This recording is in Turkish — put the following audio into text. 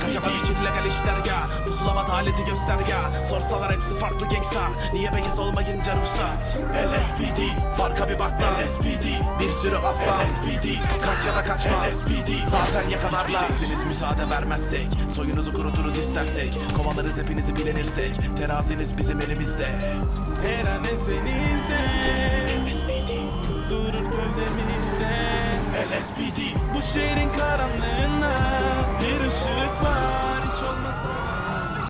Kaçamaz için legal işlerga. Pusulama aleti gösterge Sorsalar hepsi farklı gangsta Niye beyiz olmayınca ruhsat? LSPD Farka bir bak lan LSPD Bir sürü aslan LSPD Kaç ya da kaçma LSPD Zaten yakalarlar Hiçbir şeysiniz müsaade vermezsek. Soyunuzu kuruturuz istersek. Kovalarız hepinizi bilenirsek. Teraziniz bizim elimizde. Her an ensenizde LSPD Durur gövdemizde. LSPD Bu şehrin karanlığına